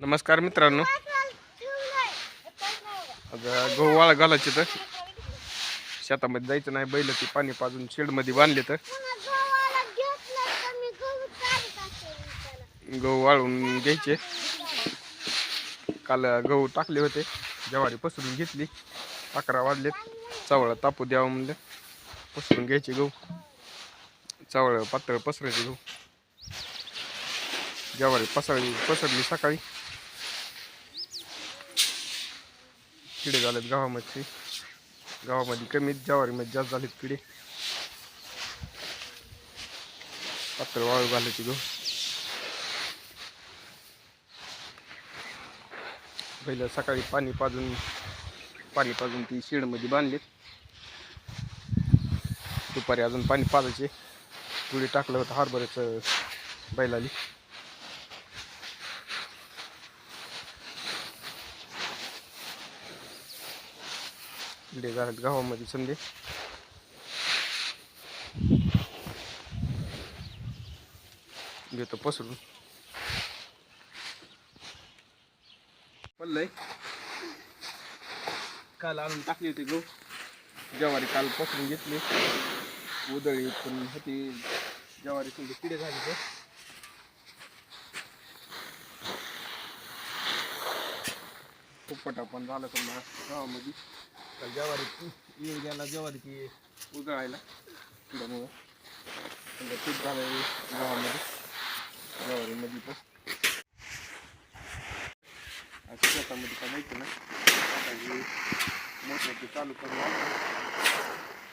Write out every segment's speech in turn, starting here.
नमस्कार मित्रांनो. आता गहू वाळ घालायचे तर. शेतामध्ये जायचं नाही बैल ते पाणी पाजून शेडमध्ये बांधले तर. गहू वाळून घ्यायचे. काल गहू टाकले होते. ज्वारी पसरून घेतली. अकरा वाजलेत. चावळं तापू द्यावं म्हणलं. पसरून घ्यायचे गहू. चावळ पातळ पसरायचे गहू. ज्वारी पसरली पसरली सकाळी. किडे झालेत गावामध्ये. गावामध्ये कमीत ज्वारीमध्ये जास्त झालेत किडे. पात्र वाळू घालायची गहू पहिलं सकाळी पाणी पाजून पाणी पाजून ती शेडमध्ये बांधलीत. दुपारी अजून पाणी पाजायचे. तुळी टाकलं होतं हरभऱ्याचं बैलाली. किडे झालेत गावामध्ये समजे. घेतो पसरून. पडलंय. काल आणून टाकली होती गहू. ज्वारी काल पसरून घेतली. उदळी पण होती. ज्वारी समजा किडे झाले तर पोपटा पण झालं समजा गावामध्ये. काल ज्वारी येऊन गेला ज्वारीची उजळायला त्यामुळं समजा पीक झालं गावामध्ये ज्वारीमध्ये पण. आज शेतामध्ये काय माहिती ना आता हे मोठ्याची चालू करून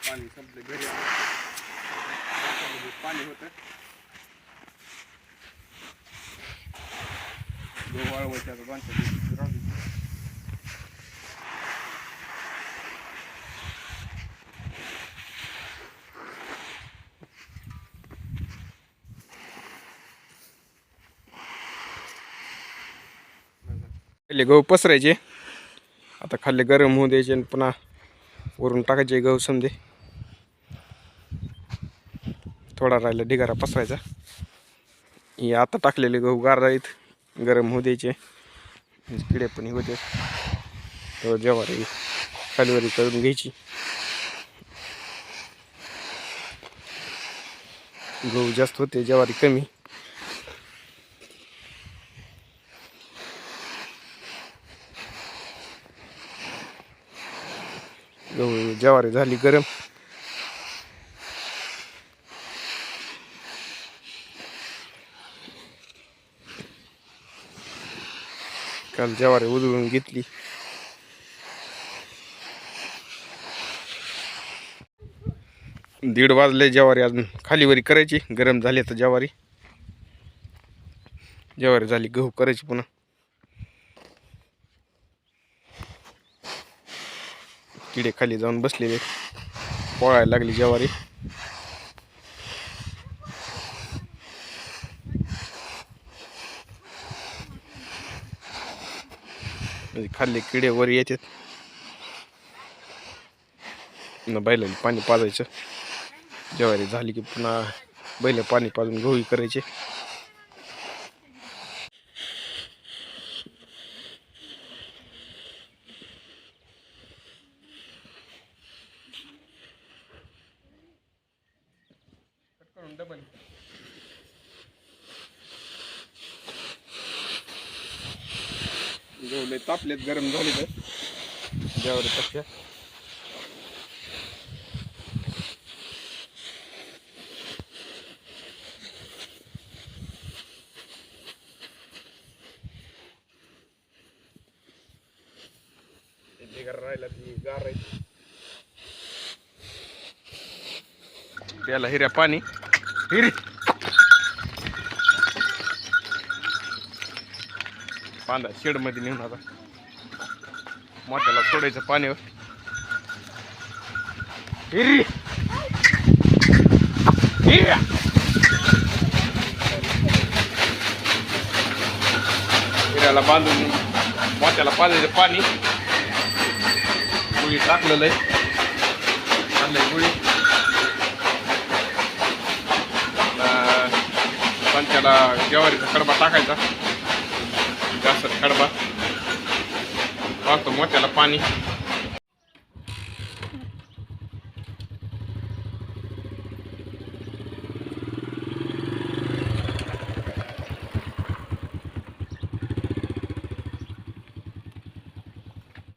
पाणी संपलं घरी. आलो. पाणी होतं. गहू वाळवायचे आता दोन खाली पहिले गहू पसरायचे. आता खाल्ले गरम होऊ द्यायचे आणि पुन्हा वरून टाकायचे गहू समजे. थोडा राहिला ढिगारा पसरायचा. हे आता टाकलेले गहू गार राहीत गरम होऊ द्यायचे. म्हणजे किडे पण होते. तर ज्वारी खालीवरी करून घ्यायची. गहू जास्त होते ज्वारी कमी. गहू ज्वारी झाली गरम. काल ज्वारी उजळून घेतली. दीड वाजले ज्वारी अजून खालीवरी करायची. गरम झाली तर ज्वारी. ज्वारी झाली गहू करायची पुन्हा. किडे खाली जाऊन बसलेले. पोळायला लागली ज्वारी. म्हणजे खाल्ले किडे वर येतात न पाणी पाजायचं. ज्वारी झाली की पुन्हा बैल पाणी पाजून गहू करायचे. डबल गहू तापलेत गरम झाले तर. ज्वारी पक्ष्या राहिला ती गार प्याला हिऱ्या पाणी. हिरी पांदा शेडमध्ये नेऊन आता. मोठ्याला सोडायचं पाण्यावर. हिरी हिऱ्या हिऱ्याला बांधून मात्याला पाजायचं पाणी. गुळी टाकलेलं आहे. आणलंय गुळी. पंचाला ज्वारीचा कडबा टाकायचा. जास्त कडबा पाहतो मोठ्याला पाणी.